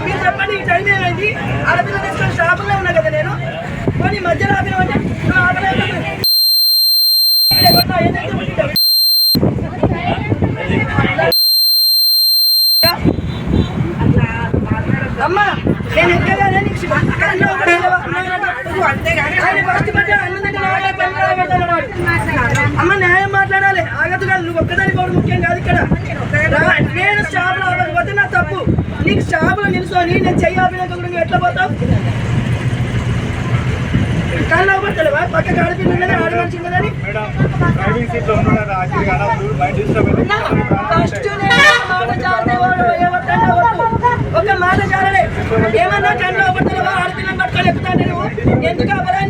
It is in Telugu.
మీరు చెప్పండి ఈ టైం ఏమైంది ఆడపిల్ల తీసుకొని షాపులో ఉన్నా కదా నేను కానీ మధ్యలో ఆపిన అంటే అమ్మా నేను ఎక్కగానే నీకు అమ్మ న్యాయం మాట్లాడాలి. ఆగదు కాదు నువ్వు ఒక్కదాని కూడా ముఖ్యం కాదు ఇక్కడ. నేను షాప్ అవ్వకపోతే నా తప్పు. నీకు షాప్లో నేను చెయ్యి కూడా నువ్వు ఎట్లా పోతావు? కళ్ళు అవ్వట్లేవా పక్క ఆడపిల్ల ఉన్నది ఫస్ట్ ఒక మాట జారలే. ఏమన్నా కళ్ళు అవ్వట్లేవా ఆడపిల్లని పట్టుకొని ఎక్కుతాను నేను ఎందుకు అవ్వలని